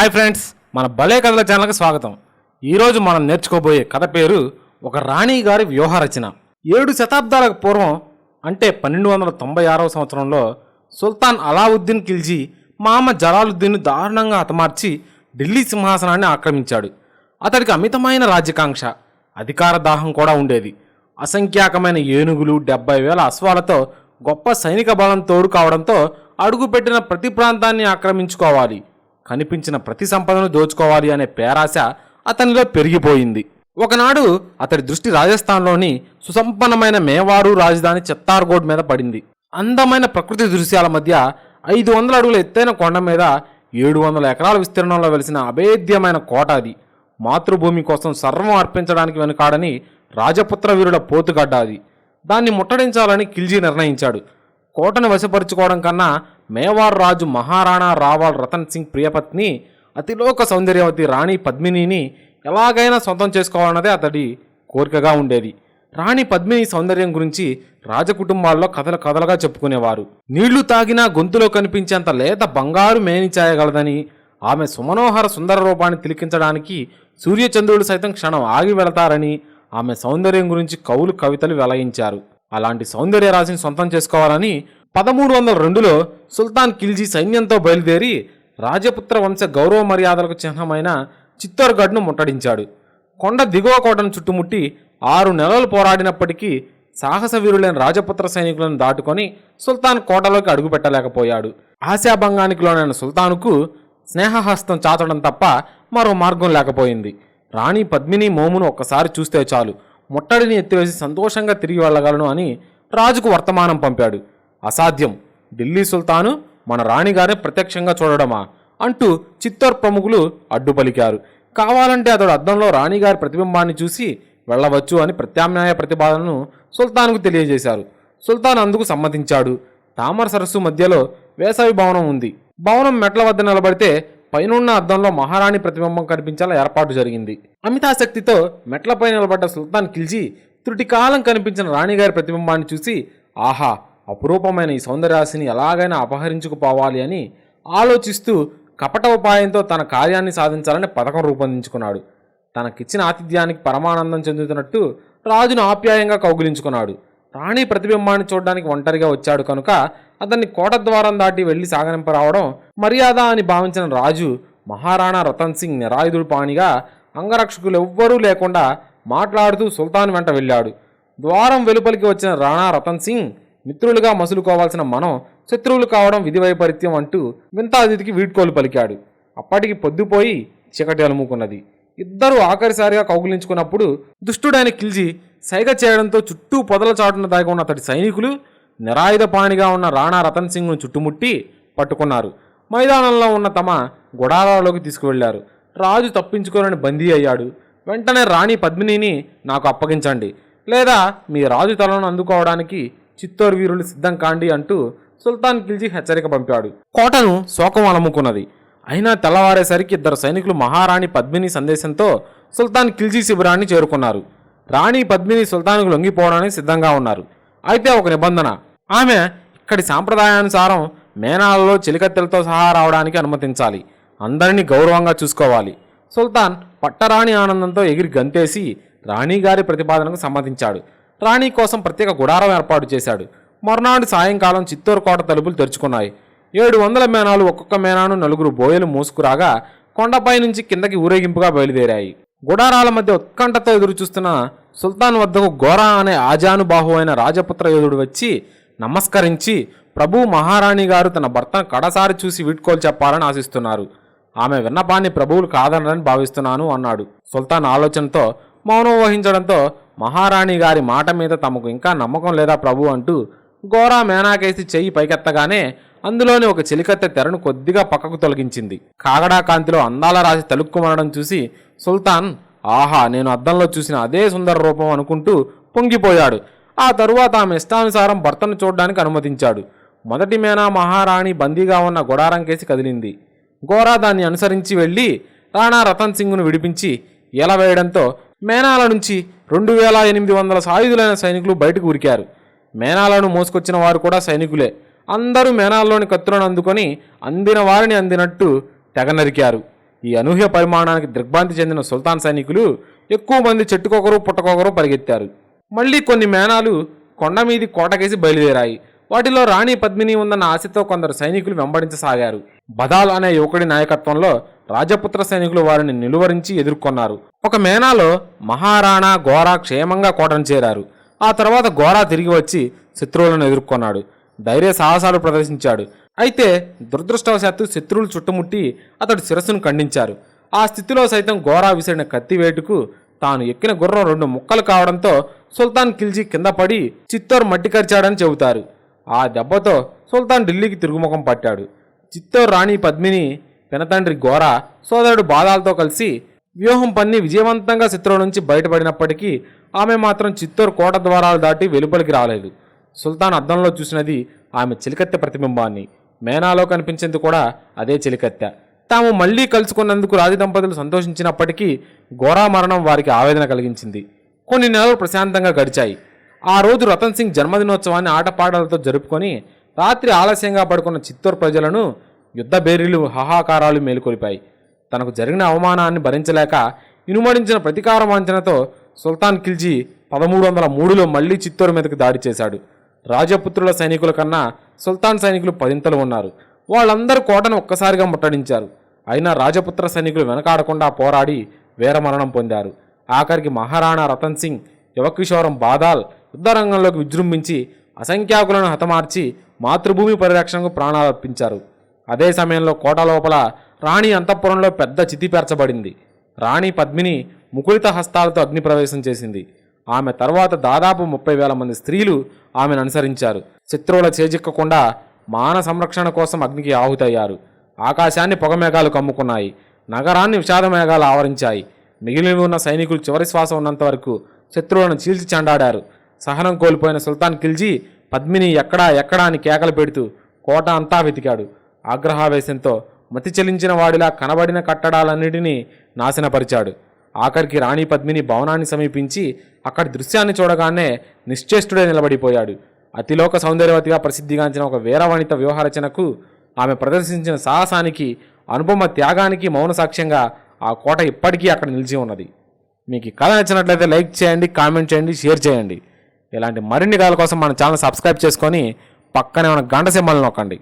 Hi friends మన భలే కథల ఛానల్కి స్వాగతం. ఈరోజు మనం నేర్చుకోబోయే కథ పేరు ఒక రాణి గారి వ్యూహ రచన. ఏడు శతాబ్దాలకు పూర్వం అంటే పన్నెండు వందల తొంభై ఆరవ సంవత్సరంలో సుల్తాన్ అలావుద్దీన్ ఖిల్జీ మామ జలాలుద్దీన్ దారుణంగా హతమార్చి ఢిల్లీ సింహాసనాన్ని ఆక్రమించాడు. అతడికి అమితమైన రాజ్యకాంక్ష అధికార దాహం కూడా ఉండేది. అసంఖ్యాకమైన ఏనుగులు డెబ్బై వేల అశ్వాలతో గొప్ప సైనిక బలం తోడు కావడంతో అడుగుపెట్టిన ప్రతి ప్రాంతాన్ని ఆక్రమించుకోవాలి. కనిపించిన ప్రతి సంపదను దోచుకోవాలి అనే పేరాశ అతనిలో పెరిగిపోయింది. ఒకనాడు అతడి దృష్టి రాజస్థాన్లోని సుసంపన్నమైన మేవారు రాజధాని చిత్తార్గోడ్ మీద పడింది. అందమైన ప్రకృతి దృశ్యాల మధ్య ఐదు వందల అడుగుల ఎత్తైన కొండ మీద ఏడు వందల ఎకరాల విస్తీర్ణంలో వెలిసిన అభేద్యమైన కోట అది. మాతృభూమి కోసం సర్వం అర్పించడానికి వెనుకాడని రాజపుత్ర వీరుల పోతుగడ్డ అది. దాన్ని ముట్టడించాలని ఖిల్జీ నిర్ణయించాడు. కోటను వశపరుచుకోవడం కన్నా మేవార్ రాజు మహారాణా రావాల్ రతన్ సింగ్ ప్రియపత్ని అతిలోక సౌందర్యవతి రాణి పద్మినిని ఎలాగైనా సొంతం చేసుకోవాలన్నదే అతడి కోరికగా ఉండేది. రాణి పద్మిని సౌందర్యం గురించి రాజకుటుంబాల్లో కథలు కథలుగా చెప్పుకునేవారు. నీళ్ళు తాగినా గొంతులో కనిపించేంత లేత బంగారు మేనిచాయగలదని ఆమె సుమనోహర సుందర రూపాన్ని తిలికించడానికి సూర్యచంద్రుడు సైతం క్షణం ఆగి వెళతారని ఆమె సౌందర్యం గురించి కవులు కవితలు వెలయించారు. అలాంటి సౌందర్య రాశిని సొంతం చేసుకోవాలని పదమూడు వందల రెండులో సుల్తాన్ ఖిల్జీ సైన్యంతో బయలుదేరి రాజపుత్ర వంశ గౌరవ మర్యాదలకు చిహ్నమైన చిత్తోర్గఢ్ను ముట్టడించాడు. కొండ దిగువ కోటను చుట్టుముట్టి ఆరు నెలలు పోరాడినప్పటికీ సాహస వీరులైన రాజపుత్ర సైనికులను దాటుకొని సుల్తాన్ కోటలోకి అడుగుపెట్టలేకపోయాడు. ఆశాభంగానికి లోనైన సుల్తానుకు స్నేహహస్తం చాచడం తప్ప మరో మార్గం లేకపోయింది. రాణి పద్మిని మోమును ఒక్కసారి చూస్తే చాలు. ముట్టడిని ఎత్తివేసి సంతోషంగా తిరిగి వెళ్ళగలను అని రాజుకు వర్తమానం పంపాడు. అసాధ్యం. ఢిల్లీ సుల్తాను మన రాణిగారే ప్రత్యక్షంగా చూడడమా? అంటూ చిత్తూర్ ప్రముఖులు అడ్డుపలికారు. కావాలంటే అతడు అద్దంలో రాణిగారి ప్రతిబింబాన్ని చూసి వెళ్ళవచ్చు అని ప్రత్యామ్నాయ ప్రతిపాదనను సుల్తాన్కు తెలియజేశారు. సుల్తాన్ అందుకు సమ్మతించాడు. తామర సరస్సు మధ్యలో వేసవి భవనం ఉంది. భవనం మెట్ల వద్ద నిలబడితే పైనున్న అద్దంలో మహారాణి ప్రతిబింబం కనిపించేలా ఏర్పాటు జరిగింది. అమితాశక్తితో మెట్లపై నిలబడ్డ సుల్తాన్ కిల్జీ త్రుటికాలం కనిపించిన రాణిగారి ప్రతిబింబాన్ని చూసి ఆహా! అపురూపమైన ఈ సౌందర్యాసిని ఎలాగైనా అపహరించుకుపోవాలి అని ఆలోచిస్తూ కపట ఉపాయంతో తన కార్యాన్ని సాధించాలని పథకం రూపొందించుకున్నాడు. తనకిచ్చిన ఆతిథ్యానికి పరమానందం చెందుతున్నట్టు రాజును ఆప్యాయంగా కౌగిలించుకున్నాడు. రాణి ప్రతిబింబాన్ని చూడడానికి ఒంటరిగా వచ్చాడు కనుక అతన్ని కోట ద్వారం దాటి వెళ్ళి సాగనింపరావడం మర్యాద అని భావించిన రాజు మహారాణా రతన్ సింగ్ నిరాయుధుడు పాణిగా అంగరక్షకులు ఎవ్వరూ లేకుండా మాట్లాడుతూ సుల్తాన్ వెంట వెళ్ళాడు. ద్వారం వెలుపలికి వచ్చిన రాణా రతన్ సింగ్ మిత్రులుగా మసులుకోవాల్సిన మనం శత్రువులు కావడం విధి వైపరీత్యం అంటూ వింతాదితికి అతిథికి వీడ్కోలు పలికాడు. అప్పటికి పొద్దుపోయి చీకటి అలుముకున్నది. ఇద్దరు ఆఖరిసారిగా కౌగులించుకున్నప్పుడు దుష్టుడైన కిల్జీ సైగ చేయడంతో చుట్టూ పొదల చాటున దాగి ఉన్న అతడి సైనికులు నిరాయుధ పాణిగా ఉన్న రాణా రతన్ సింగ్ను చుట్టుముట్టి పట్టుకున్నారు. మైదానంలో ఉన్న తమ గుడారాలోకి తీసుకువెళ్ళారు. రాజు తప్పించుకోనని బందీ అయ్యాడు. వెంటనే రాణి పద్మినిని నాకు అప్పగించండి. లేదా మీ రాజు తలను అందుకోవడానికి చిత్తూరు వీరులు సిద్ధం కాండి అంటూ సుల్తాన్ ఖిల్జీ హెచ్చరిక పంపాడు. కోటను శోకం అలముకున్నది. అయినా తెల్లవారేసరికి ఇద్దరు సైనికులు మహారాణి పద్మిని సందేశంతో సుల్తాన్ ఖిల్జీ శిబిరాన్ని చేరుకున్నారు. రాణి పద్మిని సుల్తాన్కు లొంగిపోవడానికి సిద్ధంగా ఉన్నారు. అయితే ఒక నిబంధన ఆమె ఇక్కడి సాంప్రదాయానుసారం మేనాలలో చిలికత్తెలతో సహా రావడానికి అనుమతించాలి. అందరినీ గౌరవంగా చూసుకోవాలి. సుల్తాన్ పట్టరాణి ఆనందంతో ఎగిరి గంతేసి రాణిగారి ప్రతిపాదనకు సమ్మతించాడు. రాణి కోసం ప్రత్యేక గుడారం ఏర్పాటు చేశాడు. మరునాడు సాయంకాలం చిత్తూరు కోట తలుపులు తెరుచుకున్నాయి. ఏడు వందల మేనాలు ఒక్కొక్క మేనాను నలుగురు బోయలు మోసుకురాగా కొండపై నుంచి కిందకి ఊరేగింపుగా బయలుదేరాయి. గుడారాల మధ్య ఉత్కంఠతో ఎదురుచూస్తున్న సుల్తాన్ వద్దకు గోరా అనే ఆజానుబాహు అయిన రాజపుత్ర యోధుడు వచ్చి నమస్కరించి ప్రభు మహారాణి గారు తన భర్తను కడసారి చూసి వీడ్కోలు చెప్పాలని ఆశిస్తున్నారు. ఆమె విన్నపాన్ని ప్రభువులు కాదనని భావిస్తున్నాను అన్నాడు. సుల్తాన్ ఆలోచనతో మౌనం వహించడంతో మహారాణి గారి మాట మీద తమకు ఇంకా నమ్మకం లేదా ప్రభు అంటూ గోరా మేనాకేసి చెయ్యి పైకెత్తగానే అందులోని ఒక చెలికత్తె తెరను కొద్దిగా పక్కకు తొలగించింది. కాగడా కాంతిలో అందాల రాశి తలుక్కుమనడం చూసి సుల్తాన్ ఆహా నేను అద్దంలో చూసిన అదే సుందర రూపం అనుకుంటూ పొంగిపోయాడు. ఆ తరువాత ఆమె ఇష్టానుసారం భర్తను చూడడానికి అనుమతించాడు. మొదటి మేనా మహారాణి బందీగా ఉన్న గుడారం కేసి కదిలింది. గోరా దాన్ని అనుసరించి వెళ్ళి రాణా రతన్ సింగ్ను విడిపించి ఎలవేయడంతో మేనాల నుంచి రెండు వేల ఎనిమిది వందల సాయుధులైన సైనికులు బయటకు ఉరికారు. మేనాలను మోసుకొచ్చిన వారు కూడా సైనికులే. అందరూ మేనాల్లోని కత్తులను అందుకొని అందిన వారిని అందినట్టు తెగ నరికారు ఈ అనూహ్య పరిమాణానికి దిగ్భ్రాంతి చెందిన సుల్తాన్ సైనికులు ఎక్కువ మంది చెట్టుకొకరు పుట్టకొకరు పరిగెత్తారు. మళ్ళీ కొన్ని మేనాలు కొండ మీది కోటకేసి బయలుదేరాయి. వాటిలో రాణి పద్మిని ఉందన్న ఆశతో కొందరు సైనికులు వెంబడించసాగారు. బదాల్ అనే యువకుడి నాయకత్వంలో రాజపుత్ర సైనికులు వారిని నిలువరించి ఎదుర్కొన్నారు. ఒక మేనాలో మహారాణా గోరా క్షేమంగా కోటను చేరారు. ఆ తర్వాత గోరా తిరిగి వచ్చి శత్రువులను ఎదుర్కొన్నాడు. ధైర్య సాహసాలు ప్రదర్శించాడు. అయితే దురదృష్టవశాత్తు శత్రువులు చుట్టుముట్టి అతడు శిరస్సును ఖండించారు. ఆ స్థితిలో సైతం గోరా విసిరిన కత్తి వేటుకు తాను ఎక్కిన గుర్రం రెండు ముక్కలు కావడంతో సుల్తాన్ ఖిల్జీ కింద పడి చిత్తోర్ మట్టి కరిచాడని చెబుతారు. ఆ దెబ్బతో సుల్తాన్ ఢిల్లీకి తిరుగుముఖం పట్టాడు. చిత్తూరు రాణి పద్మిని పినతండ్రి ఘోర సోదరుడు బాధాలతో కలిసి వ్యూహం పన్ని విజయవంతంగా శత్రువు నుంచి బయటపడినప్పటికీ ఆమె మాత్రం చిత్తూరు కోట ద్వారాలు దాటి వెలుపలికి రాలేదు. సుల్తాన్ అద్దంలో చూసినది ఆమె చిలికత్తె ప్రతిబింబాన్ని. మేనాలో కనిపించింది కూడా అదే చిలికత్తె. తాము మళ్ళీ కలుసుకున్నందుకు రాజ దంపతులు సంతోషించినప్పటికీ ఘోరా మరణం వారికి ఆవేదన కలిగించింది. కొన్ని నెలలు ప్రశాంతంగా గడిచాయి. ఆ రోజు రతన్ సింగ్ జన్మదినోత్సవాన్ని ఆటపాటలతో జరుపుకొని రాత్రి ఆలస్యంగా పడుకున్న చిత్తూరు ప్రజలను యుద్ధ బేరీలు హాహాకారాలు మేలుకొలిపాయి. తనకు జరిగిన అవమానాన్ని భరించలేక ఇనుమడించిన ప్రతీకార వాంఛనతో సుల్తాన్ ఖిల్జీ పదమూడు వందల మూడులో మళ్ళీ చిత్తూరు మీదకి దాడి చేశాడు. రాజపుత్రుల సైనికుల కన్నా సుల్తాన్ సైనికులు పదింతలు ఉన్నారు. వాళ్ళందరూ కోటను ఒక్కసారిగా ముట్టడించారు. అయినా రాజపుత్ర సైనికులు వెనకాడకుండా పోరాడి వీరమరణం పొందారు. ఆఖరికి మహారాణా రతన్ సింగ్ యువకిషోరం బాదాల్ యుద్ధరంగంలోకి విజృంభించి అసంఖ్యాకులను హతమార్చి మాతృభూమి పరిరక్షణకు ప్రాణాలర్పించారు అదే సమయంలో కోట లోపల రాణి అంతఃపురంలో పెద్ద చితి పేర్చబడింది. రాణి పద్మిని ముకుళిత హస్తాలతో అగ్నిప్రవేశం చేసింది. ఆమె తర్వాత దాదాపు ముప్పై వేల మంది స్త్రీలు ఆమెను అనుసరించారు. శత్రువుల చేజిక్కకుండా మాన సంరక్షణ కోసం అగ్నికి ఆహుతయ్యారు. ఆకాశాన్ని పొగమేఘాలు కమ్ముకున్నాయి. నగరాన్ని విషాద మేఘాలు ఆవరించాయి. మిగిలి ఉన్న సైనికులు చివరి శ్వాస ఉన్నంత వరకు శత్రువులను చీల్చి చెండాడారు. సహనం కోల్పోయిన సుల్తాన్ ఖిల్జీ పద్మిని ఎక్కడా ఎక్కడా అని కేకలు పెడుతూ కోట అంతా వెతికాడు. ఆగ్రహావేశంతో మతి చెలించిన వాడిలా కనబడిన కట్టడాలన్నిటినీ నాశనపరిచాడు. ఆఖరికి రాణి పద్మిని భవనాన్ని సమీపించి అక్కడి దృశ్యాన్ని చూడగానే నిశ్చేష్టుడే నిలబడిపోయాడు. అతిలోక సౌందర్యవతిగా ప్రసిద్ధిగాంచిన ఒక వీరవనిత వ్యూహరచనకు ఆమె ప్రదర్శించిన సాహసానికి అనుపమ త్యాగానికి మౌన సాక్ష్యంగా ఆ కోట ఇప్పటికీ అక్కడ నిలిచి ఉన్నది. మీకు ఈ కథ నచ్చినట్లయితే లైక్ చేయండి కామెంట్ చేయండి షేర్ చేయండి. ఇలాంటి మరిన్ని కథల కోసం మన ఛానల్ సబ్స్క్రైబ్ చేసుకొని పక్కనే ఉన్న గంట సింబల్ నొక్కండి.